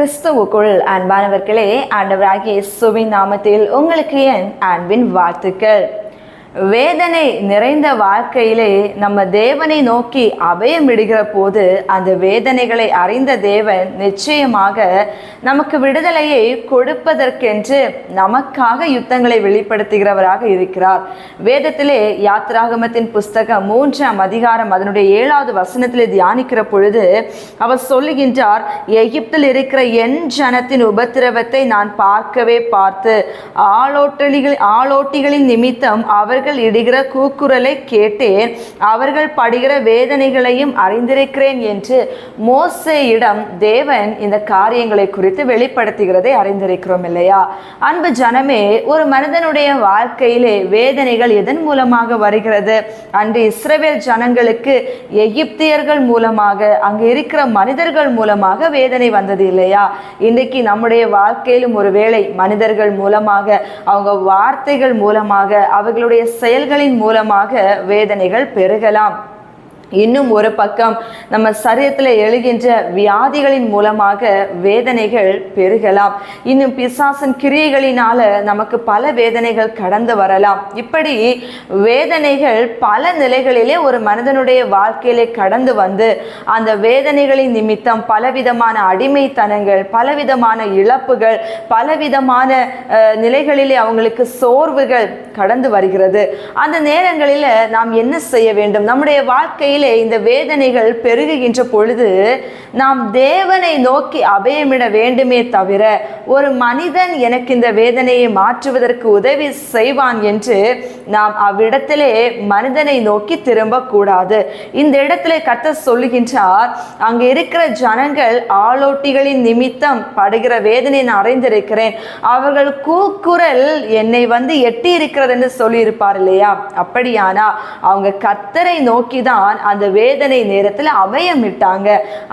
கிறிஸ்துவுக்குள் அன்பானவர்களே ஆண்டவராகிய சுவின் நாமத்தில் உங்களுக்கு என் அன்பின் வாழ்த்துக்கள். வேதனை நிறைந்த வாழ்க்கையிலே நம்ம தேவனை நோக்கி அபயம் இடுகிற போது அந்த வேதனைகளை அறிந்த தேவன் நிச்சயமாக நமக்கு விடுதலையை கொடுப்பதற்கென்று நமக்காக யுத்தங்களை வெளிப்படுத்துகிறவராக இருக்கிறார். வேதத்திலே யாத்ராகமத்தின் புஸ்தகம் மூன்றாம் அதிகாரம் அதனுடைய ஏழாவது வசனத்திலே தியானிக்கிற பொழுது அவர் சொல்லுகின்றார் எகிப்தில் இருக்கிற என் ஜனத்தின் உபத்திரவத்தை நான் பார்க்கவே பார்த்து ஆளோட்டலிகள் ஆளோட்டிகளின் நிமித்தம் அவர்கள் அவர்கள் இடுகிற கூக்குரலை கேட்டேன். அவர்கள் படுகிற வேதனைகளையும் அறிந்திருக்கிறேன் என்று மோசேயிடம் தேவன் இந்த காரியங்களை குறித்து வெளிப்படுத்துகிறதை அறிந்திருக்கிறோம் இல்லையா? அன்பு ஜனமே ஒரு மனிதனுடைய வாழ்க்கையிலே வேதனைகள் எதன் மூலமாக வருகிறது? அன்று இஸ்ரவேல் ஜனங்களுக்கு எகிப்தியர்கள் மூலமாக அங்கு இருக்கிற மனிதர்கள் மூலமாக வேதனை வந்தது இல்லையா? இன்றைக்கு நம்முடைய வாழ்க்கையிலும் ஒருவேளை மனிதர்கள் மூலமாக அவங்க வார்த்தைகள் மூலமாக அவர்களுடைய செயல்களின் மூலமாக வேதனைகள் பெருகலாம். இன்னும் ஒரு பக்கம் நம்ம சரீரத்தில் எழுகின்ற வியாதிகளின் மூலமாக வேதனைகள் பெருகலாம். இன்னும் பிசாசன் கிரியைகளினால நமக்கு பல வேதனைகள் கடந்து வரலாம். இப்படி வேதனைகள் பல நிலைகளிலே ஒரு மனிதனுடைய வாழ்க்கையிலே கடந்து வந்து அந்த வேதனைகளின் நிமித்தம் பலவிதமான அடிமைத்தனங்கள் பலவிதமான இழப்புகள் பலவிதமான நிலைகளிலே அவங்களுக்கு சோர்வுகள் கடந்து வருகிறது. அந்த நேரங்களில் நாம் என்ன செய்ய வேண்டும்? நம்முடைய வாழ்க்கையில் இந்த வேதனைகள் பெருகுகின்ற பொழுது நாம் தேவனை நோக்கி அபயமிட வேண்டுமே தவிர ஒரு மனிதன் எனக்கு இந்த வேதனையை மாற்றுவதற்கு உதவி செய்வான் என்று நாம் அவ்விடத்திலே மனிதனை நோக்கி திரும்பக்கூடாது. இந்த இடத்திலே கத்த சொல்லுகின்றார் அங்கே இருக்கிற ஜனங்கள் ஆளோட்டிகளின் நிமித்தம் படுகிற வேதனை நான் அறிந்திருக்கிறேன். அவர்கள் கூக்குரல் என்னை வந்து எட்டி இருக்கிறது என்று சொல்லியிருப்பார் இல்லையா? அப்படியானா அவங்க கத்தரை நோக்கி தான் அந்த வேதனை நேரத்தில் அபயமிட்டாங்க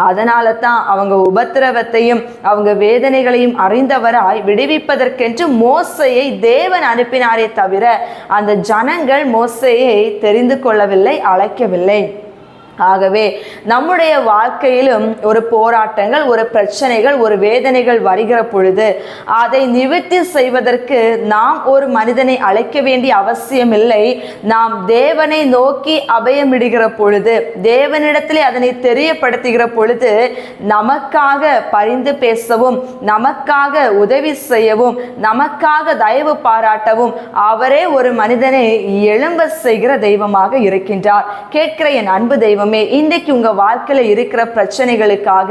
அதனால தான் அவங்க உபத்திரவத்தையும் அவங்க வேதனைகளையும் அறிந்தவராய் விடுவிப்பதற்கென்று மோசையை தேவன் அனுப்பினாரே தவிர அந்த ஜனங்கள் மோசையை தெரிந்து கொள்ளவில்லை அழைக்கவில்லை. ஆகவே நம்முடைய வாழ்க்கையிலும் ஒரு போராட்டங்கள் ஒரு பிரச்சனைகள் ஒரு வேதனைகள் வருகிற பொழுது அதை நிவர்த்தி செய்வதற்கு நாம் ஒரு மனிதனை அழைக்க வேண்டிய அவசியம் இல்லை. நாம் தேவனை நோக்கி அபயமிடுகிற பொழுது தேவனிடத்திலே அதனை தெரியப்படுத்துகிற பொழுது நமக்காக பரிந்து பேசவும் நமக்காக உதவி செய்யவும் நமக்காக தயவு பாராட்டவும் அவரே ஒரு மனிதனை எழும்ப செய்கிற தெய்வமாக இருக்கின்றார். கேட்கிற என் அன்பு தெய்வம் இன்றைக்கு உங்கள் வாழ்க்கையில் இருக்கிற பிரச்சனைகளுக்காக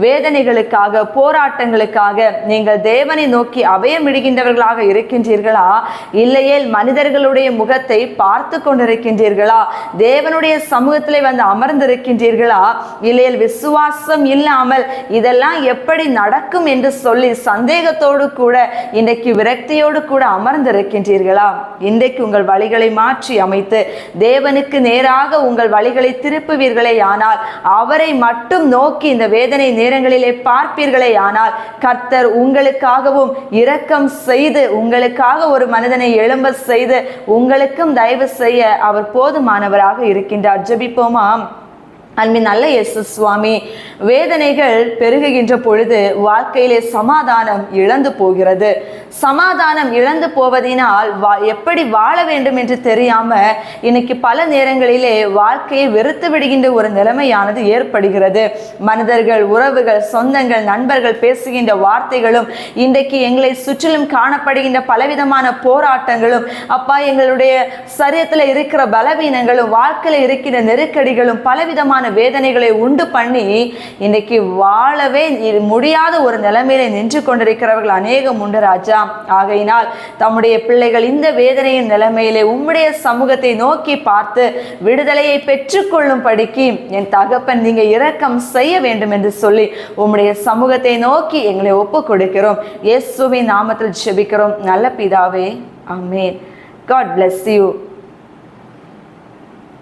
வேதனைகளுக்காக போராட்டங்களுக்காக நீங்கள் தேவனை நோக்கி அபயமிடுகின்றவர்களாக இருக்கின்றீர்களா? இல்லையேல் மனிதர்களுடைய முகத்தை பார்த்து கொண்டிருக்கின்றீர்களா? தேவனுடைய சமூகத்தில் வந்து அமர்ந்திருக்கின்றீர்களா? இல்லையேல் விசுவாசம் இல்லாமல் இதெல்லாம் எப்படி நடக்கும் என்று சொல்லி சந்தேகத்தோடு கூட இன்றைக்கு விரக்தியோடு கூட அமர்ந்திருக்கின்றீர்களா? இன்றைக்கு உங்கள் வழிகளை மாற்றி அமைத்து தேவனுக்கு நேராக உங்கள் வழிகளை திருப்பி எழுப்புவீர்களே ஆனால் அவரை மட்டும் நோக்கி இந்த வேதனை நேரங்களிலே பார்ப்பீர்களே ஆனால் கர்த்தர் உங்களுக்காகவும் இரக்கம் செய்து உங்களுக்காக ஒரு மனிதனை எழும்ப செய்து உங்களுக்கும் தயவு செய்ய அவர் போதுமானவராக இருக்கின்றார். ஜபிப்போமாம் அன்பின் நல்ல எஸ் சுவாமி வேதனைகள் பெருகுகின்ற பொழுது வாழ்க்கையிலே சமாதானம் இழந்து போகிறது. சமாதானம் இழந்து போவதினால் வா எப்படி வாழ வேண்டும் என்று தெரியாம இன்னைக்கு பல நேரங்களிலே வாழ்க்கையை வெறுத்து விடுகின்ற ஒரு நிலைமையானது ஏற்படுகிறது. மனிதர்கள் உறவுகள் சொந்தங்கள் நண்பர்கள் பேசுகின்ற வார்த்தைகளும் இன்றைக்கு எங்களை சுற்றிலும் காணப்படுகின்ற பலவிதமான போராட்டங்களும் அப்பா எங்களுடைய சரீரத்தில் இருக்கிற பலவீனங்களும் வாழ்க்கையில் இருக்கிற நெருக்கடிகளும் பலவிதமான வேதனைகளை உண்டு பண்ணி இன்னைக்கு வாழவே முடியாத ஒரு நிலைமையில நின்று கொண்டிருக்கிறவர்கள் அநேகம் உண்டு ராஜா. ஆகையினால் தம்முடைய பிள்ளைகள் இந்த வேதனையின் நிலைமையிலே உம்முடைய சமூகத்தை நோக்கி பார்த்து விடுதலையை பெற்றுக்கொள்ளும் படிக்கு என் தகப்பன் நீங்க இரக்கம் செய்ய வேண்டும் என்று சொல்லி உம்முடைய சமூகத்தை நோக்கி எங்களை ஒப்பு கொடுக்கிறோம் இயேசுவின் நாமத்தில் ஜெபிக்கிறோம். நல்ல பிதாவே அமேன் காட் பிளஸ் யூ